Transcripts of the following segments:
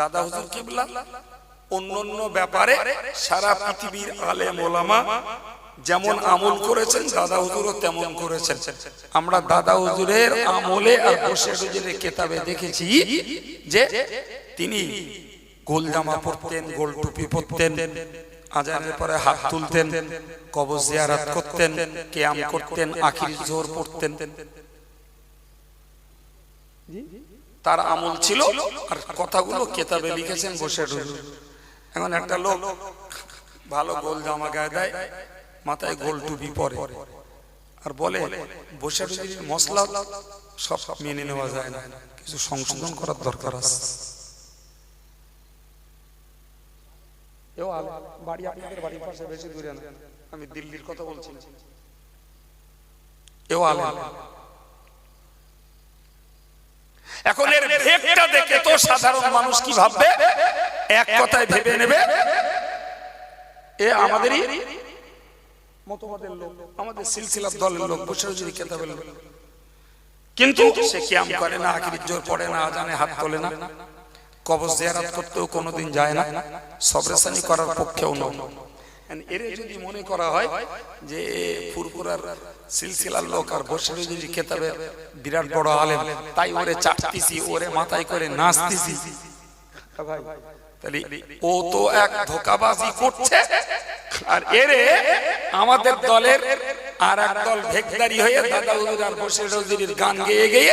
দাদা হুজুর কিবলা? অন্য অন্য ব্যাপারে সারা পৃথিবীর আলেম ওলামা যেমন আমল করেছেন, দাদা হুজুরও তেমন করেছেন। আমরা দাদা হুজুরের আমলে আর বসে কেতাবে দেখেছি যে তিনি গোল জামা পরতেন, গোল টুপি পরতেন, আজানের পরে হাত তুলতেন, কবর জিয়ারাত করতেন, কেয়াম করতেন, আখির জোর পড়তেন তার আমল ছিল আর কথাগুলো কেতাবে লিখেছেন বসে হুজুর এখন একটা লোক ভালো গোল জামা গায়ে দেয় মাথায় গোল টুপি পরে। আর বলে বসে হুজুরের মশলা সব সব মেনে নেওয়া যায় না। কিছু সংশোধন করার দরকার আছে। এও আলে বাড়ি আপনাদের বাড়ির পাশে বেশি দূরে না। আমি দিল্লির কথা বলছি না। এও আলে এখন এর ভেগটা দেখে তো সাধারণ মানুষ কি ভাববে? এক কথায় ভেবে নেবে এ আমাদেরই মতবাদের লোক আমাদের সিলসিলার দলের লোক বসে যদি কেতাবের লোক। কিন্তু সে কিয়াম করে না আখির জোর পড়ে না আজানে হাত তোলে না। কবজ জিয়ারাত করতেও কোনোদিন যায় না। সবরেসানি করার পক্ষেও নয়। এর যদি মনে করা হয় যে ফুরফুরার সিলসিলার লোক আর বসে যদি কেতাবে বিরাট বড় আলেম তাই ওরে চাটতিছি ওরে মাথায় করে নাচতিছি। ভাই। তাহলে ও তো এক ধোকাবাজি করছে আর এরে আমাদের দলের আর এক দল ভেগদারি হয়ে দাদা হুজুর আর বসে হুজুরের গান গেয়ে গেয়ে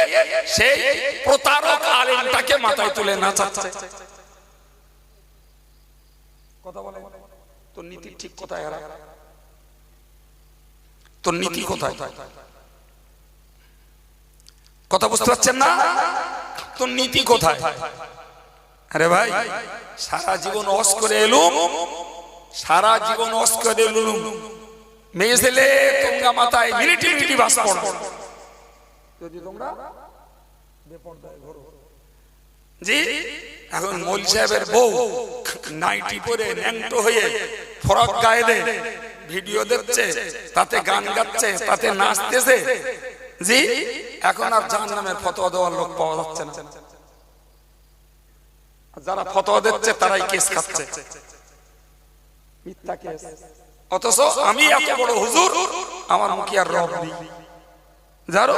সেই প্রতারক আলেমটাকে মাথায় তুলে নাচাচ্ছে। কথা বলে তোর নীতি ঠিক কোথায় এরা তোর নীতি কোথায়? কথা বুঝতে পারছেন না? তোর নীতি কোথায়? আরে ভাই, সারা জীবন অস করে এলুম, সারা জীবন অস করে এলুম। মেয়ে ছেলে, তোমরা মাথায় মিনিটি মিনিটি বাস পড়ো। যদি তোমরা জি, এখন মৌল সাহেবের বউ নাইটি পরে ন্যাংটো হয়ে ফরক গায়ে দে ভিডিও দেখছে, তাতে গান গাচ্ছে, তাতে নাচতেছে। জি, এখন আর জাহান ফতোয়া দেওয়ার লোক পাওয়া যাচ্ছে না। যারা ফতোয়া দিচ্ছে, তারাই কেস খাচ্ছে। মিথ্যা কেস অথচ আমি এত বড় হুজুর, আমার মুখে আর রব নেই। যারো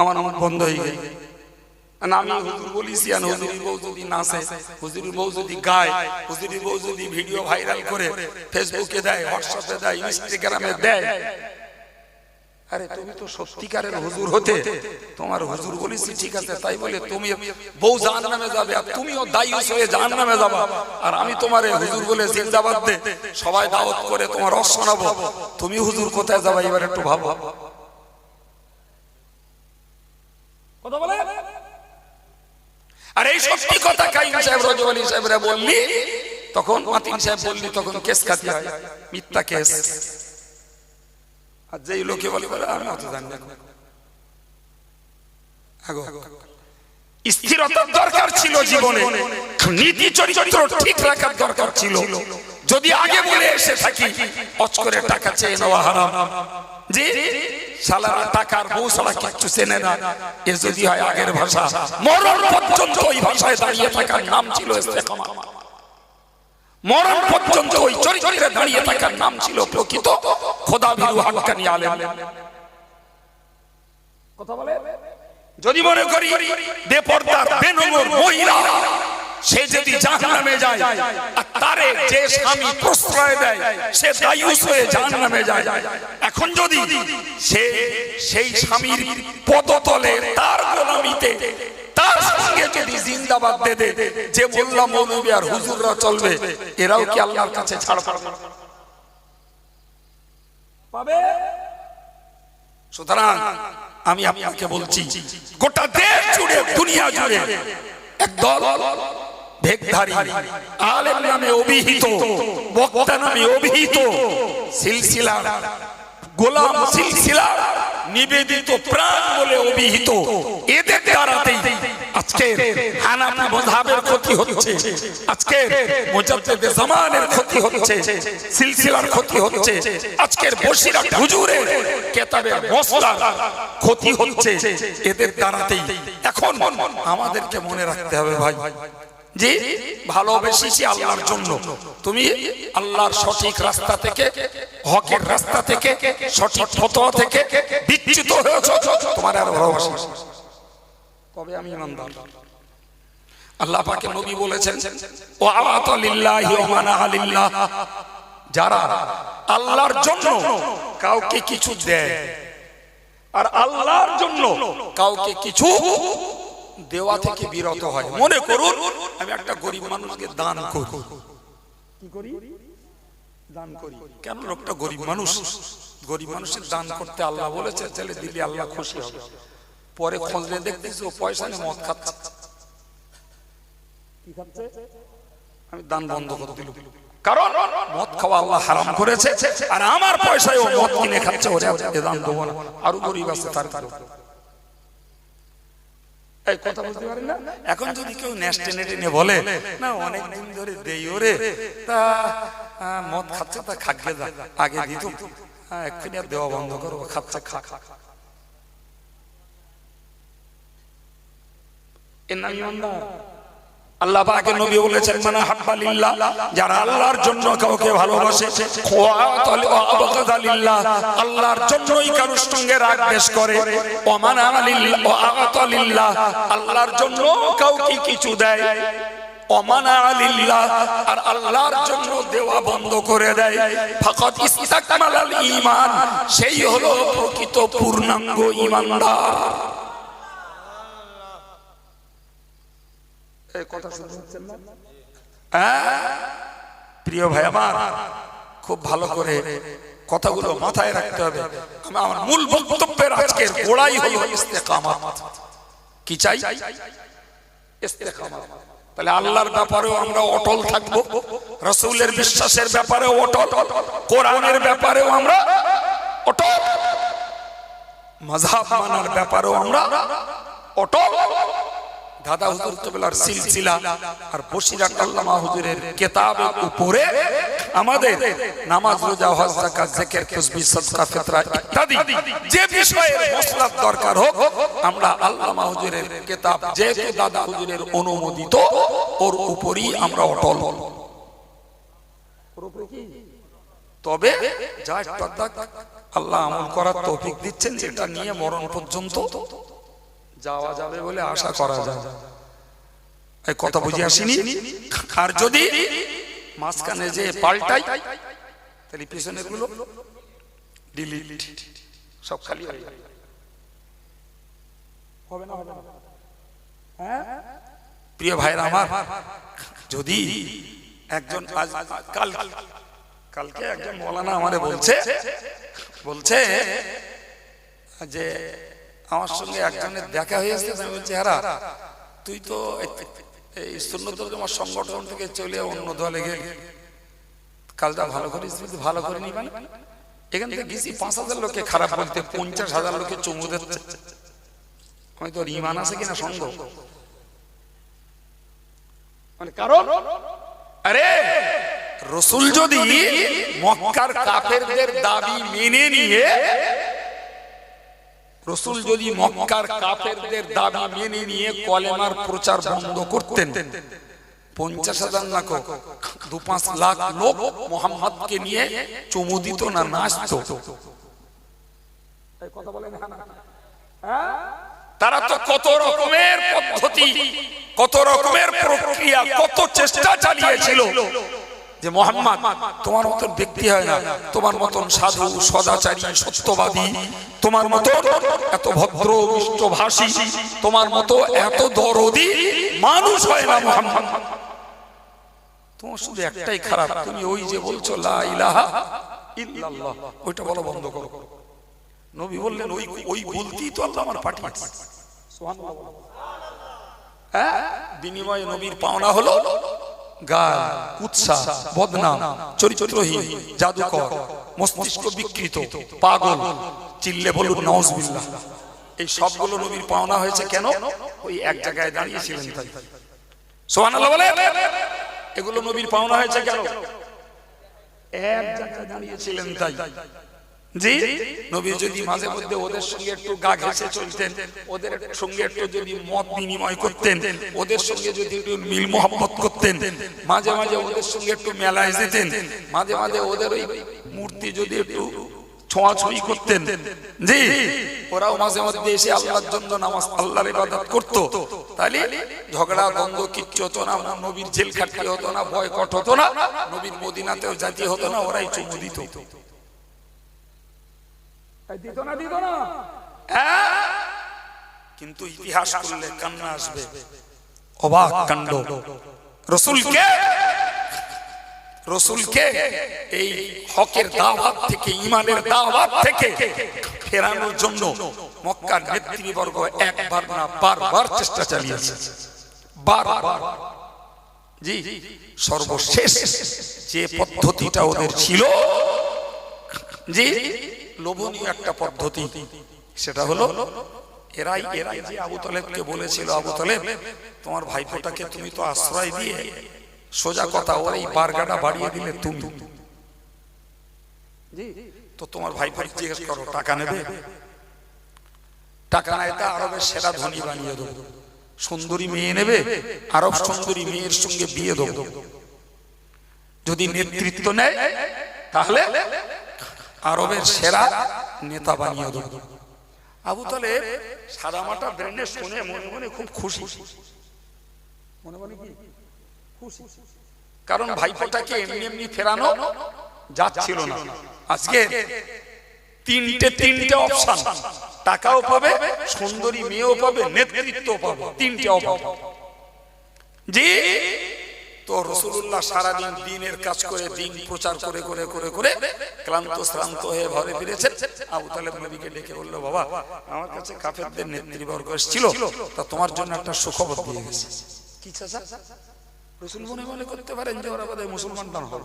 আমার মুখ বন্ধ হয়ে গেল। আমি হুজুর বলিছি আর বউ যদি নাচে বউ যদি গায় বউ যদি ভিডিও ভাইরাল করে ফেসবুকে দেয় হোয়াটসঅ্যাপে দেয় ইনস্টাগ্রামে দেয়, আরে তুমি তো সত্যিকারের হুজুর হতে, তোমার হুজুর ঠিক আছে, তাই বলে তুমি বউ নামে যাবে আর তুমিও হয়ে নামে যাবা। আর আমি তোমার হুজুর বলে জিন্দাবাদ দে, সবাই দাওয়াত করে তোমার রস শোনাবো। তুমি হুজুর কোথায় যাবা, এবার একটু ভাবো। কথা বলে? আর এই সত্যি কথা কাইম সাহেব রজব আলী সাহেবরা বললি, তখন মাতিন সাহেব বললি, তখন কেস খাতি হয়, মিথ্যা কেস। আর যেই লোকে বলে বলে, আমি অত জানি না। স্থিরতার দরকার ছিল জীবনে, নীতি চরিত্র ঠিক রাখার দরকার ছিল। যদি আগে বলে এসে থাকি, অচ করে টাকা চেয়ে নেওয়া হারাম। জি? সালারা টাকার বউ ছাড়া কিচ্ছু চেনে না। এ যদি হয় আগের ভাষা। মরণ পর্যন্ত ওই ভাষায় দাঁড়িয়ে থাকার নাম ছিল মরণ পর্যন্ত ওই চরিত্রে দাঁড়িয়ে থাকার নাম ছিল প্রকৃত খোদা ভীরু হাক্কানি আলেম। কথা বলে? যদি মনে করি বেপর্দার বেনমর মহিলা সে যদি জাহান্নামে যায় আর তারে যে স্বামী প্রশ্রয় দেয় সে দায়ুস হয়ে জাহান্নামে যায়। এখন যদি সে সেই স্বামীর পদতলে তার গোলামিতে তার সঙ্গে যদি জিন্দাবাদ দে দে যে মৌলবী আর হুজুররা চলবে এরাও কি আল্লাহর কাছে ছাড় পাবে? পাবে? সুতরাং আমি আপনাকে বলছি গোটা দেশ জুড়ে দুনিয়া জুড়ে এক গোলাম নিবেদিত প্রাণ বলে অভিহিত। ক্ষতি হচ্ছে ক্ষতি আজকের বসিরা হুজুরের কেতাবের ক্ষতি হচ্ছে। এদের দ্বারাতেই এখন আমাদেরকে মনে রাখতে হবে ভাই। যে ভালোবেসেছি আল্লাহর জন্য। তুমি আল্লাহর সঠিক রাস্তা থেকে, হকের রাস্তা থেকে, সঠিক ফতোয়া থেকে বিচ্যুত হয়েছ, তোমার আর ভালোবাসা তবে আমি ইমানদার? আল্লাহ পাকে নবী বলেছেন, ও আওয়াতা লিল্লাহি ওয়া মানাহা লিল্লাহ। যারা আল্লাহর জন্য কাউকে কিছু দেয়, আর আল্লাহর জন্য কাউকে কিছু দেওয়া থেকে বিরত হয়। মনে করুন আমি একটা গরিব মানুষকে দান করি। কি করি? দান করি। কেন লোকটা গরিব মানুষ? গরিব মানুষের দান করতে আল্লাহ বলেছে ছেলে দিলে আল্লাহ খুশি হবে। পরে খোঁজলে দেখতেছি ও পয়সা নিয়ে মদ খাচ্ছে। কি খাচ্ছে? আমি দান বন্ধ করে দিল কারণ মদ খাওয়া আল্লাহ হারাম করেছে আর আমার পয়সায় ও মদ কিনে খাচ্ছে ওরে দান দেবো না। আরও গরিব আছে তার তার এই কথা বলতে পারেন না? এখন যদি কেউ নেস্টে নেটে নিয়ে বলে, না অনেক দিন ধরে দেই ওরে, তা মদ খাচ্ছে, তা খাগে যা, আগে দিত এক্ষুনি আর দেওয়া বন্ধ করো, খাচ্ছে খা খা এর নাম ইমানদার আল্লাহ নবী বলেছেন মানে হাব্বা লিল্লাহ যারা আল্লাহর জন্য কাউকে ভালোবাসে আল্লাহর জন্যই কারোর সঙ্গে রাগ দেশ করে আল্লাহর জন্য কাউকে কিছু দেয় অমানা লিল্লাহ, আর আল্লাহর দেওয়া বন্ধ করে দেয়। সেই হলো প্রকৃত পূর্ণাঙ্গ ঈমানদার। এই? হ্যাঁ? প্রিয় ভাই আমার, খুব ভালো করে কথাগুলো মাথায় রাখতে হবে। আমি আমার মূল বক্তব্যের আজকের গোড়াই হলো ইস্তেকামাত। কি চাই? ইস্তেকামাত। তাহলে আল্লাহর ব্যাপারেও আমরা অটল থাকব, রসুলের বিশ্বাসের ব্যাপারেও অটল, কোরআনের ব্যাপারেও আমরা অটল, মাযহাব মানার ব্যাপারেও আমরা অটল। দাদা হুজুর তবলার সিলসিলা আর বসিরাট আল্লামা হুজুরের কেতাবের উপরে আমাদের নামাজ রোজা হজ যাকাত জিকির তাসবিহ সাদকা ফিতরা ইত্যাদি। যে বিষয়ে মসলাত দরকার হোক আমরা আল্লামা হুজুরের কেতাব যে দাদা হুজুরের অনুমোদিত ওর উপরই আমরা অটল। তবে যা আল্লাহ আমল করার তৌফিক দিচ্ছেন যেটা নিয়ে মরণ পর্যন্ত যাওয়া যাবে বলে আশা করা যায়। এই কথা বুঝে আসিনি? আর যদি মাঝখানে যে পাল্টাই তাহলে পিছনেরগুলো ডিলিট সব খালি হয়ে যাবে। হবে না হবে না। হ্যাঁ? প্রিয় ভাইরা আমার যদি একজন আজ কাল কালকে একজন মৌলানা আমারে বলছে বলছে যে আমার সঙ্গে একজনের দেখা হয়েছে আমি বলছি হারা তুই তো এই সুন্নতর তোমার সংগঠন থেকে চলে অন্য দলে গেলি কালটা ভালো করিস ভালো করে নিবা না এখান থেকে গেছি পাঁচ হাজার লোককে খারাপ বলতে পঞ্চাশ হাজার লোকে চুমু দিচ্ছে। আমি তোর ইমান আছে কিনা সঙ্গ মানে কারণ? আরে রসুল যদি মক্কার কাফেরদের দাবি মেনে নিয়ে রসুল যদি মক্কার কাফেরদের দাবি মেনে নিয়ে কলেমার প্রচার বন্ধ করতেন পঞ্চাশ হাজার না দু পাঁচ লাখ লোক মোহাম্মদকে নিয়ে চুমু দিত না নাচতো। তারা তো কত রকমের পদ্ধতি কত রকমের প্রক্রিয়া কত চেষ্টা চালিয়েছিল। যে মোহাম্মদ, তোমার মতন ব্যক্তি হয় না। তোমার মতন সাধু, সদাচারী, সত্যবাদী। তোমার মতো এত ভদ্র ভাষী তোমার মতো এত দরদি মানুষ হয় না মোহাম্মদ। তোমার শুধু একটাই খারাপ, তুমি ওই যে বলছো ওইটা বলো বন্ধ করো। নবী বললেন, ওই ওই বলতেই তো আল্লাহ আমার হ্যাঁ বিনিময়ে নবীর পাওনা হলো গাল উৎসাহ বদনাম, চরিত্রহীন, জাদুকর, মস্তিষ্ক বিকৃত, পাগল, চিল্লে বলুন নওয়াজবিল্লাহ এই সবগুলো নবীর পাওনা হয়েছে কেন? ওই এক জায়গায় দাঁড়িয়েছিলেন তাই। সোহানাল্লাহ বলে এগুলো নবীর পাওনা হয়েছে কেন? এক জায়গায় দাঁড়িয়েছিলেন তাই। জি? নবী যদি মাঝে মধ্যে ওদের সঙ্গে একটু গা ঘেঁষে চলতেন, ওদের সঙ্গে একটু যদি মত বিনিময় করতেন, ওদের সঙ্গে যদি একটু মিল মোহাম্মত করতেন, মাঝে মাঝে ওদের সঙ্গে একটু মেলায় যেতেন, মাঝে মাঝে ওদের ওই মূর্তি যদি একটু ছোঁয়াছুঁই করতেন, জি? ওরাও মাঝে মধ্যে এসে আল্লাহর জন্য নামাজ, আল্লাহর ইবাদত করত। তাহলে ঝগড়া, দ্বন্দ্ব কিচ্ছু হতো না নবীর জেল খাটতে হতো না, বয়কট হতো না, নবীর মদিনাতেও জাতি হতো না, ওরাই চুমু দিত। হ্যাঁ? কিন্তু ইতিহাস করলে কান্না আসবে। অবাক কাণ্ড। রসুলকে রসুলকে এই হকের দাওয়াত থেকে, ইমানের দাওয়াত থেকে ফেরানোর জন্য মক্কার নেতৃবর্গ একবার না বারবার চেষ্টা চালিয়েছে। বারবার। জি, সর্বশেষ যে পদ্ধতিটা ওদের ছিল, জি লোভনীয় একটা পদ্ধতি। সেটা হলো, এরাই এরাই যে আবু তালেবকে বলেছিল, আবু তালেব, তোমার ভাইপোটাকে তুমি তো আশ্রয় দিয়ে সোজা কথা ওর এই বারগাটা বাড়িয়ে দিলে তুমি। তো তোমার ভাইপো জিজ্ঞেস করো, টাকা নেবে? টাকা নেয় তা আরবের সেরা ধনী বানিয়ে দেবো। সুন্দরী মেয়ে নেবে, আরব সুন্দরী মেয়ের সঙ্গে বিয়ে দেবো। যদি নেতৃত্ব নেয়, তাহলে আরবের সেরা নেতা বানিয়ে দেবো। আবু তালে সাদামাটা ব্রেনে শুনে মনে মনে খুব খুশি। মনে মনে কি? খুশি। কারণ ভাইপোটাকে এমনি এমনি ফেরানো যাচ্ছিল না। আজকে তিনটে তিনটে অপশন। টাকাও পাবে, সুন্দরী মেয়েও পাবে নেতৃত্ব পাবে। তিনটে অপাবে জি তো রসুল্লাহ সারাদিন দিনের কাজ করে, দিন প্রচার করে করে করে করে ক্লান্ত, শ্রান্ত হয়ে ঘরে ফিরেছেন। আবু তালেব নবীকে ডেকে বলল, বাবা, আমার কাছে কাফেরদের নেতৃবর্গ এসেছিল, তা তোমার জন্য একটা সুখবর দিয়ে গেছে। কি চাচা? রসুল মনে মনে করতে পারেন যে ওরা বোধহয় মুসলমান না হল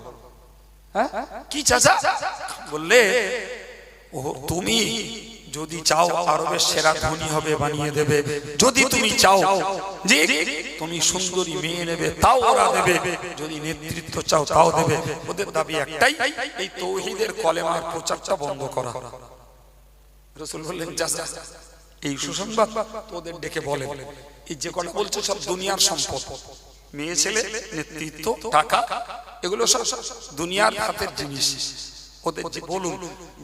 হ্যাঁ? কি চাচা? বললে ও তুমি যদি চাও আরবের সেরা ধনী হবে বানিয়ে দেবে যদি তুমি চাও যে তুমি সুন্দরী মেয়ে নেবে তাও ওরা দেবে। যদি নেতৃত্ব চাও তাও দেবে। ওদের দাবি একটাই এই তৌহিদের কলেমার প্রচারটা বন্ধ করা। রসুল বললেন এই সুসংবাদ তোদের ডেকে বলে। এই যে কথা বলছো সব দুনিয়ার সম্পদ। মেয়ে ছেলে নেতৃত্ব টাকা এগুলো সব দুনিয়ার হাতের জিনিস। ওদের যে বলুন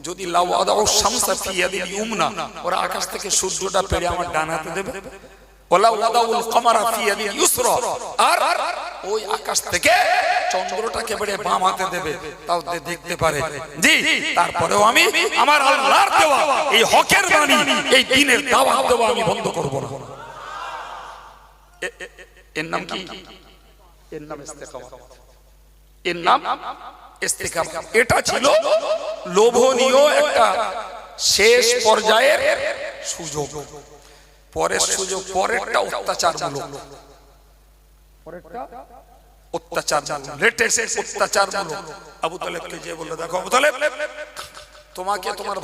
যদি শামসা ফি ইয়াদিল ইউমনা ওরা আকাশ থেকে সূর্যটা পেড়ে আমার ডান হাতে দেবে। ওলা ওয়াদাউল কমারা ফি ইয়াদিল ইউসরা। আর ওই আকাশ থেকে চন্দ্রটাকে পেড়ে বাম হাতে দেবে। তাও দেখতে পারে। জি তারপরেও আমি আমার আল্লাহর দেওয়া এই হকের বাণী এই দিনের দাওয়াত দেওয়া আমি বন্ধ করব না। এর নাম কি? এর নাম ইস্তেকামত এর নাম? এটা ছিল লোভনীয় একটা শেষ পর্যায়ের সুযোগ। পরের সুযোগ, পরেরটা অত্যাচার লেটেস্ট অত্যাচারমূলক। আবু যে তোমাকে তোমার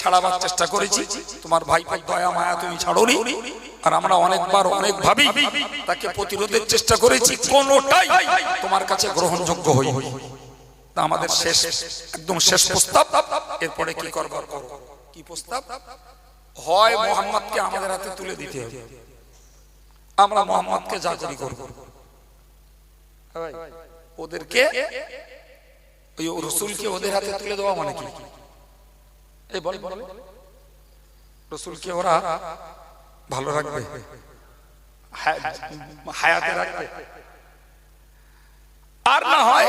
ছাড়াবার চেষ্টা করেছি। তোমার আর আমরা অনেকবার তাকে প্রতিরোধের চেষ্টা করেছি। কোনোটাই তোমার কাছে গ্রহণযোগ্য হই তা আমাদের শেষ একদম শেষ প্রস্তাব। এরপরে কি করবার করো কি প্রস্তাব? হয় মোহাম্মদকে আমাদের হাতে তুলে দিতে হবে। আমরা মোহাম্মদকে যা করি করব। ওদেরকে ওই রসুলকে ওদের হাতে তুলে দেওয়া মানে কি? এই বল বল। রসুলকে ওরা ভালো রাখবে। হায়- হায়াতে রাখবে। আর না হয়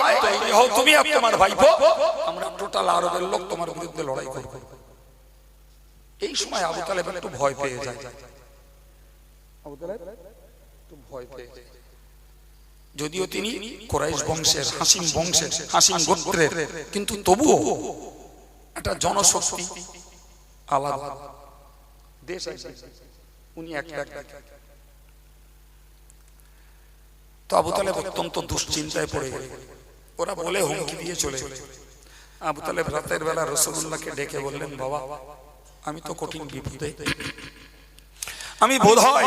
হও তুমি আর তোমার ভাইপো। আমরা টোটাল আরবের লোক তোমার বিরুদ্ধে লড়াই করব। এই সময় আবু তালেব একটু ভয় পেয়ে যায়। আবু তালেব? একটু ভয় পেয়ে যায়। যদিও তিনি কোরাইশ বংশের হাসিম বংশের হাসিম গোত্রের কিন্তু তবুও একটা জনশক্তি আলাদা। দেশ আছে। উনি একটা তো আবু তালেব অত্যন্ত দুশ্চিন্তায় পড়ে গেল ওরা বলে হুমকি দিয়ে চলে। আবু তালেব রাতের বেলা রসুল্লাহকে ডেকে বললেন, বাবা, আমি তো কঠিন বিপদে আমি বোধ হয়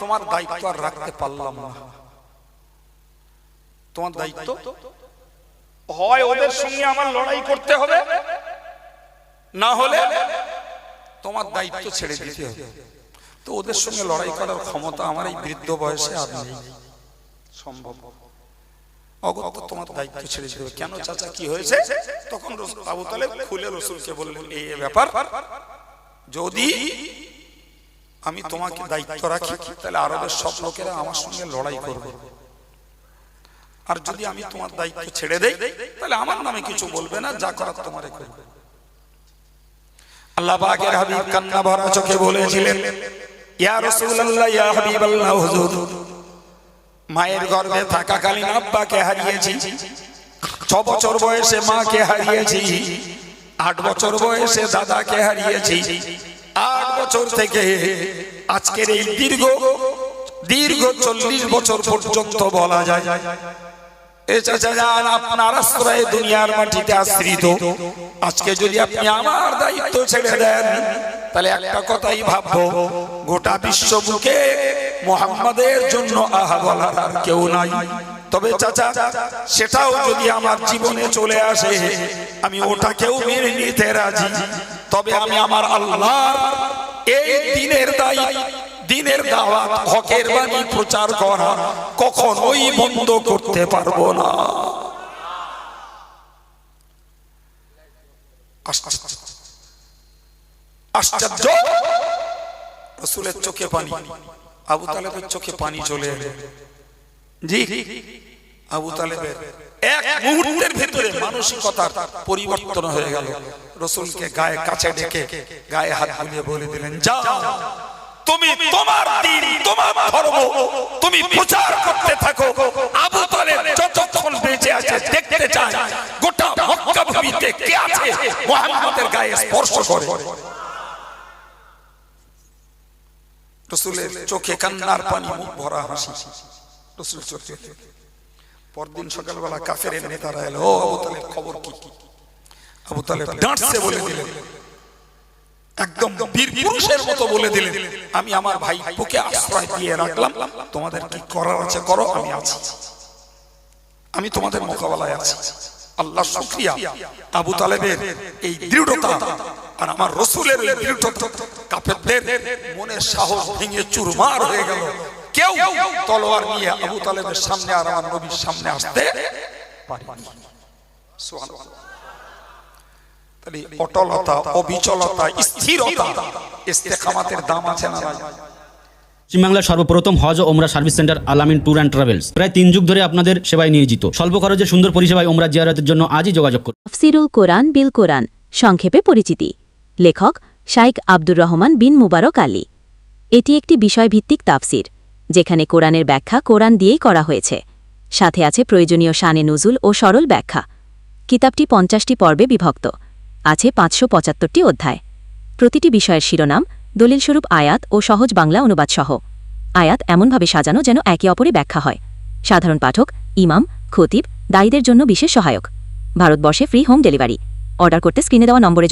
তোমার দায়িত্ব আর রাখতে পারলাম না। তোমার দায়িত্ব? হয় ওদের সঙ্গে আমার লড়াই করতে হবে। না হলে তোমার দায়িত্ব ছেড়ে দিতে হবে। তো ওদের সঙ্গে লড়াই করার ক্ষমতা আমার এই বৃদ্ধ বয়সে আর নেই। সম্ভব? অগত্য তোমার দায়িত্ব ছেড়ে দিতে কেন চাচা কি হয়েছে? তখন রসুল- আবু তালেব খুলে রসুলকে বললেন এই এই ব্যাপার যদি আমি তোমাকে দায়িত্ব রাখি তাহলে আরবের সব লোকেরা আমার সঙ্গে লড়াই করবে। আর যদি আমি তোমার দায়িত্ব ছেড়ে দেই তাহলে আমার নামে কিছু বলবে না যা করার তোমারে করবে। আল্লাহ পাকের হাবিব কান্না ভরা চোখে বলেছিলেন ইয়া রাসূলুল্লাহ ইয়া হাবিবাল্লাহ হুজুর মায়ের গর্ভে থাকাকালীন আব্বাকে হারিয়েছি। ছ বছর বয়সে মাকে হারিয়েছি। আট বছর বয়সে দাদাকে হারিয়েছি। আট বছর থেকে আজকের এই দীর্ঘ দীর্ঘ চল্লিশ বছর পর্যন্ত বলা যায়। আপনার দুনিয়ার মাটিতে আশ্রিত। আজকে যদি আপনি আমার দায়িত্ব ছেড়ে দেন, তাহলে একটা কথাই ভাববো, গোটা বিশ্ব বুকে মোহাম্মদের জন্য আহা বলার আর কেউ নাই। তবে চাচা, সেটাও যদি আমার জীবনে চলে আসে, আমি ওটাকেও মেনে নিতে রাজি। তবে আমি আমার আল্লাহর এই দিনের দায়িত্ব দিনের দাওয়াত, হকের বাণী প্রচার করা কখনোই বন্ধ করতে পারব না। আশ্চর্য! রসুলের চোখে পানি। আবু তালেবের চোখে পানি চলে এলো। জি। আবু তালেবের এক মুহূর্তের ভিতরে মানসিকতার পরিবর্তন হয়ে গেল। রসুলকে গায়ে কাছে ডেকে গায়ে হাত বুলিয়ে বলে দিলেন যাও তুমি তোমার দিন তোমার ধর্ম তুমি প্রচার করতে থাকো। আবু তালেব যতক্ষণ বেঁচে আছে দেখতে চায় গোটা মক্কা ভূমিতে কে আছে মুহাম্মাদের গায়ে স্পর্শ করে। রসুলের চোখে কান্নার পানি মুখ ভরা হাসি। রসুল চোখে পরদিন সকালবেলা কাফের নেতারা এলো ও আবু তালেব খবর কি? আবু তালেব ডাঁটছে বলে দিলেন। একদম বীর পুরুষের মতো বলে দিলেন। আমি আমার ভাই বুকে আশ্রয় দিয়ে রাখলাম। তোমাদের কি করার আছে? করো আমি আছি। আমি তোমাদের মোকাবেলায় আছি। আল্লাহ শুকরিয়া আবু তালেবের এই দৃঢ়তা আর আমার রসুলের এই দৃঢ়তা মনের সাহস ভেঙে চুরমার হয়ে গেল। কেউ তলোয়ার নিয়ে আবু তালেবের সামনে আর আমার নবীর সামনে আসতে পারেনি। তাহলে অটলতা অবিচলতা স্থিরতা ইস্তেকামাতের দাম আছে না পশ্চিমবাংলার সর্বপ্রথম হজ ও ওমরা service centre Alamin tour and travels. প্রায় তিন যুগ ধরে আপনাদের সেবায় নিয়োজিত। স্বল্প খরচে সুন্দর পরিষেবায় ওমরা জিয়ারতের জন্য আজই যোগাযোগ করুন। তফসিরুল কোরআন বিল কোরআন সংক্ষেপে পরিচিতি। লেখক শাইক আব্দুর রহমান বিন মুবারক আলী। এটি একটি বিষয়ভিত্তিক তাফসির, যেখানে কোরআনের ব্যাখ্যা কোরআন দিয়েই করা হয়েছে। সাথে আছে প্রয়োজনীয় শানে নুজুল ও সরল ব্যাখ্যা। কিতাবটি পঞ্চাশটি পর্বে বিভক্ত, আছে পাঁচশো পঁচাত্তরটি অধ্যায়। প্রতিটি বিষয়ের শিরোনাম, দলিলস্বরূপ আয়াত ও সহজ বাংলা অনুবাদসহ। আয়াত এমনভাবে সাজানো যেন একে অপরে ব্যাখ্যা হয়। সাধারণ পাঠক, ইমাম, খতিব, দায়ীদের জন্য বিশেষ সহায়ক। ভারতবর্ষে ফ্রি হোম ডেলিভারি। অর্ডার করতে স্ক্রিনে দেওয়া নম্বরে